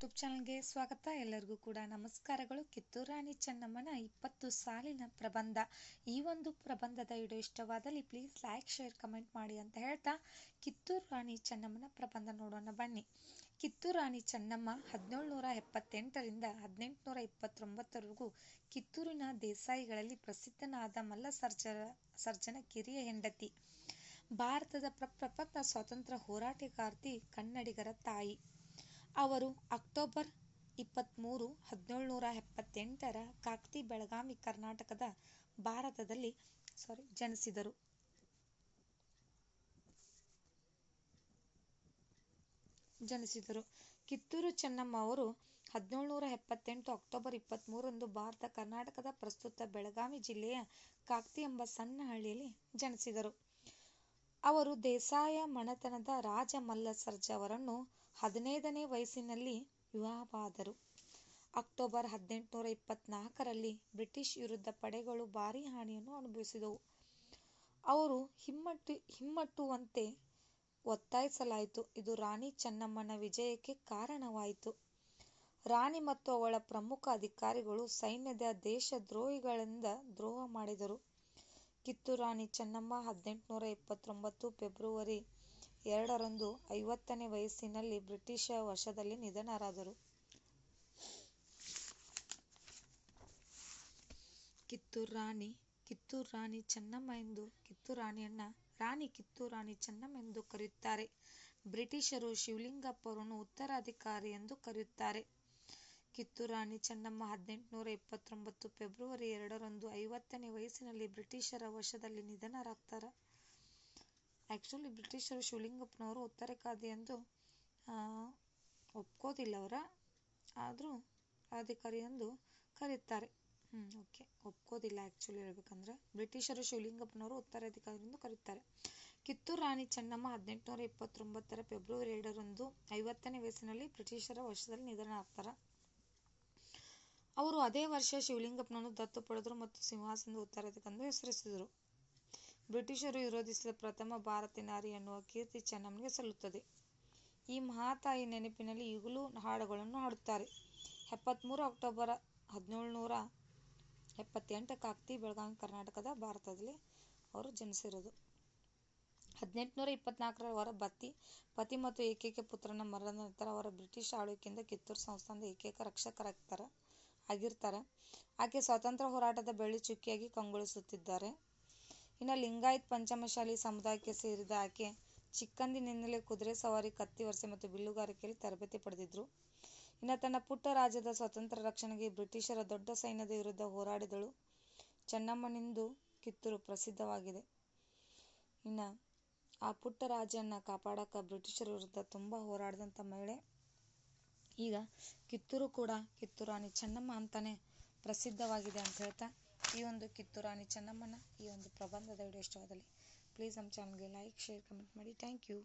YouTube ಚಾನಲ್ಗೆ ಸ್ವಾಗತ. ಎಲ್ಲರಿಗೂ ಕೂಡ ನಮಸ್ಕಾರಗಳು. ಕಿತ್ತೂರು ರಾಣಿ ಚೆನ್ನಮ್ಮನ ಇಪ್ಪತ್ತು ಸಾಲಿನ ಪ್ರಬಂಧ. ಈ ಒಂದು ಪ್ರಬಂಧದ ವಿಡಿಯೋ ಇಷ್ಟವಾದಲ್ಲಿ ಪ್ಲೀಸ್ ಲೈಕ್ ಶೇರ್ ಕಮೆಂಟ್ ಮಾಡಿ ಅಂತ ಹೇಳ್ತಾ ಕಿತ್ತೂರು ರಾಣಿ ಚೆನ್ನಮ್ಮನ ಪ್ರಬಂಧ ನೋಡೋಣ ಬನ್ನಿ. ಕಿತ್ತೂರು ರಾಣಿ ಚೆನ್ನಮ್ಮ ಹದಿನೇಳುನೂರ ಎಪ್ಪತ್ತೆಂಟರಿಂದ ಹದಿನೆಂಟುನೂರ ಇಪ್ಪತ್ತೊಂಬತ್ತರವರೆಗೂ ಕಿತ್ತೂರಿನ ದೇಸಾಯಿಗಳಲ್ಲಿ ಪ್ರಸಿದ್ಧನಾದ ಮಲ್ಲ ಸರ್ಜರ ಸರ್ಜನ ಕಿರಿಯ ಹೆಂಡತಿ. ಭಾರತದ ಪ್ರಪ್ರಥಮ ಸ್ವಾತಂತ್ರ್ಯ ಹೋರಾಟಗಾರ್ತಿ, ಕನ್ನಡಿಗರ ತಾಯಿ. ಅವರು ಅಕ್ಟೋಬರ್ ಇಪ್ಪತ್ತ್ಮೂರು ಹದಿನೇಳುನೂರ ಎಪ್ಪತ್ತೆಂಟರ ಕಾಕ್ತಿ ಬೆಳಗಾವಿ, ಕರ್ನಾಟಕದ ಭಾರತದಲ್ಲಿ ಸಾರಿ ಜನಿಸಿದರು. ಜನಿಸಿದರು. ಕಿತ್ತೂರು ಚೆನ್ನಮ್ಮ ಅವರು ಹದಿನೇಳುನೂರ ಎಪ್ಪತ್ತೆಂಟು ಅಕ್ಟೋಬರ್ ಇಪ್ಪತ್ತ್ಮೂರರಂದು ಭಾರತ, ಕರ್ನಾಟಕದ ಪ್ರಸ್ತುತ ಬೆಳಗಾವಿ ಜಿಲ್ಲೆಯ ಕಾಕ್ತಿ ಎಂಬ ಸಣ್ಣ ಹಳ್ಳಿಯಲ್ಲಿ ಜನಿಸಿದರು. ಅವರು ದೇಸಾಯ ಮನೆತನದ ರಾಜ ಮಲ್ಲ ಸರ್ಜ ಅವರನ್ನು ಹದಿನೈದನೇ ವಯಸ್ಸಿನಲ್ಲಿ ವಿವಾಹವಾದರು. ಅಕ್ಟೋಬರ್ ಹದಿನೆಂಟುನೂರ ಇಪ್ಪತ್ನಾಲ್ಕರಲ್ಲಿ ಬ್ರಿಟಿಷ್ ವಿರುದ್ಧ ಪಡೆಗಳು ಭಾರೀ ಹಾನಿಯನ್ನು ಅನುಭವಿಸಿದವು. ಅವರು ಹಿಮ್ಮಟ್ಟು, ಹಿಮ್ಮಟ್ಟುವಂತೆ ಒತ್ತಾಯಿಸಲಾಯಿತು. ಇದು ರಾಣಿ ಚೆನ್ನಮ್ಮನ ವಿಜಯಕ್ಕೆ ಕಾರಣವಾಯಿತು. ರಾಣಿ ಮತ್ತು ಅವಳ ಪ್ರಮುಖ ಅಧಿಕಾರಿಗಳು ಸೈನ್ಯದ ದೇಶದ್ರೋಹಿಗಳಿಂದ ದ್ರೋಹ ಮಾಡಿದರು. ಕಿತ್ತೂರು ರಾಣಿ ಚೆನ್ನಮ್ಮ ಹದಿನೆಂಟುನೂರ ಇಪ್ಪತ್ತೊಂಬತ್ತು ಫೆಬ್ರವರಿ ಎರಡರಂದು ಐವತ್ತನೇ ವಯಸ್ಸಿನಲ್ಲಿ ಬ್ರಿಟಿಷ ವಶದಲ್ಲಿ ನಿಧನರಾದರು. ಕಿತ್ತೂರು ರಾಣಿ ಕಿತ್ತೂರು ರಾಣಿ ಚೆನ್ನಮ್ಮ ಎಂದು ಕಿತ್ತೂರು ರಾಣಿಯನ್ನ, ರಾಣಿ ಕಿತ್ತೂರು ರಾಣಿ ಚೆನ್ನಮ್ಮ ಎಂದು ಕರೆಯುತ್ತಾರೆ. ಬ್ರಿಟಿಷರು ಶಿವಲಿಂಗಪ್ಪರನ್ನು ಉತ್ತರಾಧಿಕಾರಿ ಎಂದು ಕರೆಯುತ್ತಾರೆ. ಕಿತ್ತೂರು ರಾಣಿ ಚೆನ್ನಮ್ಮ ಹದಿನೆಂಟುನೂರ ಇಪ್ಪತ್ತೊಂಬತ್ತು ಫೆಬ್ರವರಿ ಎರಡರಂದು ಐವತ್ತನೇ ವಯಸ್ಸಿನಲ್ಲಿ ಬ್ರಿಟಿಷರ ವಶದಲ್ಲಿ ನಿಧನರಾಗ್ತಾರೆ. ಆ್ಯಕ್ಚುಲಿ ಬ್ರಿಟಿಷರು ಶಿವಲಿಂಗಪ್ಪನವರು ಉತ್ತರಕಾದಿ ಎಂದು ಒಪ್ಕೋದಿಲ್ಲ ಅವರ. ಆದರೂ ಅಧಿಕಾರಿ ಎಂದು ಕರೆಯುತ್ತಾರೆ. ಹ್ಞೂ ಓಕೆ ಒಪ್ಕೋದಿಲ್ಲ ಆ್ಯಕ್ಚುಲಿ ಹೇಳ್ಬೇಕಂದ್ರೆ. ಬ್ರಿಟಿಷರು ಶಿವಲಿಂಗಪ್ಪನವರು ಉತ್ತರಾಧಿಕಾರಿ ಎಂದು ಕರೀತಾರೆ ಕಿತ್ತೂರು ರಾಣಿ ಚೆನ್ನಮ್ಮ ಹದಿನೆಂಟುನೂರ ಇಪ್ಪತ್ತೊಂಬತ್ತರ ಫೆಬ್ರವರಿ ಎರಡರಂದು ಐವತ್ತನೇ ವಯಸ್ಸಿನಲ್ಲಿ ಬ್ರಿಟಿಷರ ವಶದಲ್ಲಿ ನಿಧನರಾಗ್ತಾರೆ? ಅವರು ಅದೇ ವರ್ಷ ಶಿವಲಿಂಗಪ್ಪನನ್ನು ದತ್ತು ಪಡೆದರು ಮತ್ತು ಸಿಂಹಾಸನದ ಉತ್ತರಾಧಿಕಾರಿ ಹೆಸರಿಸಿದರು. ಬ್ರಿಟಿಷರು ವಿರೋಧಿಸಿದ ಪ್ರಥಮ ಭಾರತೀಯ ನಾರಿ ಎನ್ನುವ ಕೀರ್ತಿ ಚೆನ್ನಮ್ಮನಿಗೆ ಸಲ್ಲುತ್ತದೆ. ಈ ಮಹಾತಾಯಿ ನೆನಪಿನಲ್ಲಿ ಈಗಲೂ ಹಾಡುಗಳನ್ನು ಹಾಡುತ್ತಾರೆ. ಎಪ್ಪತ್ತ್ಮೂರು ಅಕ್ಟೋಬರ್ ಹದಿನೇಳುನೂರ ಎಪ್ಪತ್ತೆಂಟಕ್ಕೆ ಅಕ್ತಿ, ಬೆಳಗಾವಿ ಕರ್ನಾಟಕದ ಭಾರತದಲ್ಲಿ ಅವರು ಜನಿಸಿರೋದು. ಹದಿನೆಂಟುನೂರ ಇಪ್ಪತ್ನಾಲ್ಕರ ಅವರ ಬತ್ತಿ ಪತಿ ಮತ್ತು ಏಕೈಕ ಪುತ್ರನ ಮರಣದ ನಂತರ ಅವರ ಬ್ರಿಟಿಷ್ ಆಳ್ವಿಕೆಯಿಂದ ಕಿತ್ತೂರು ಸಂಸ್ಥಾನದ ಏಕೈಕ ರಕ್ಷಕರಾಗ್ತಾರೆ ಆಗಿರ್ತಾರೆ. ಆಕೆ ಸ್ವಾತಂತ್ರ್ಯ ಹೋರಾಟದ ಬೆಳ್ಳಿ ಚುಕ್ಕಿಯಾಗಿ ಕಂಗೊಳಿಸುತ್ತಿದ್ದಾರೆ. ಇನ್ನು ಲಿಂಗಾಯತ್ ಪಂಚಮಶಾಲಿ ಸಮುದಾಯಕ್ಕೆ ಸೇರಿದ ಆಕೆ ಚಿಕ್ಕಂದಿನಿಂದಲೇ ಕುದುರೆ ಸವಾರಿ, ಕತ್ತಿ ವರಸೆ ಮತ್ತು ಬಿಲ್ಲುಗಾರಿಕೆಯಲ್ಲಿ ತರಬೇತಿ ಪಡೆದಿದ್ರು. ಇನ್ನು ತನ್ನ ಪುಟ್ಟ ರಾಜ್ಯದ ಸ್ವಾತಂತ್ರ್ಯ ರಕ್ಷಣೆಗೆ ಬ್ರಿಟಿಷರ ದೊಡ್ಡ ಸೈನ್ಯದ ವಿರುದ್ಧ ಹೋರಾಡಿದಳು ಚೆನ್ನಮ್ಮನಿಂದು ಕಿತ್ತೂರು ಪ್ರಸಿದ್ಧವಾಗಿದೆ. ಇನ್ನು ಆ ಪುಟ್ಟ ರಾಜ್ಯನ ಕಾಪಾಡಕ್ಕೆ ಬ್ರಿಟಿಷರ ವಿರುದ್ಧ ತುಂಬ ಹೋರಾಡಿದಂಥ ಮಹಿಳೆ ಈಗ ಕಿತ್ತೂರು ಕೂಡ ಕಿತ್ತೂರು ರಾಣಿ ಚೆನ್ನಮ್ಮ ಅಂತಾನೆ ಪ್ರಸಿದ್ಧವಾಗಿದೆ ಅಂತ ಹೇಳ್ತಾ, ಈ ಒಂದು ಕಿತ್ತೂರು ರಾಣಿ ಚೆನ್ನಮ್ಮನ ಈ ಒಂದು ಪ್ರಬಂಧದ ವಿಡಿಯೋ ಇಷ್ಟವಾದಲ್ಲಿ ಪ್ಲೀಸ್ ನಮ್ಮ ಚಾನಲ್ಗೆ ಲೈಕ್ ಶೇರ್ ಕಮೆಂಟ್ ಮಾಡಿ. Thank you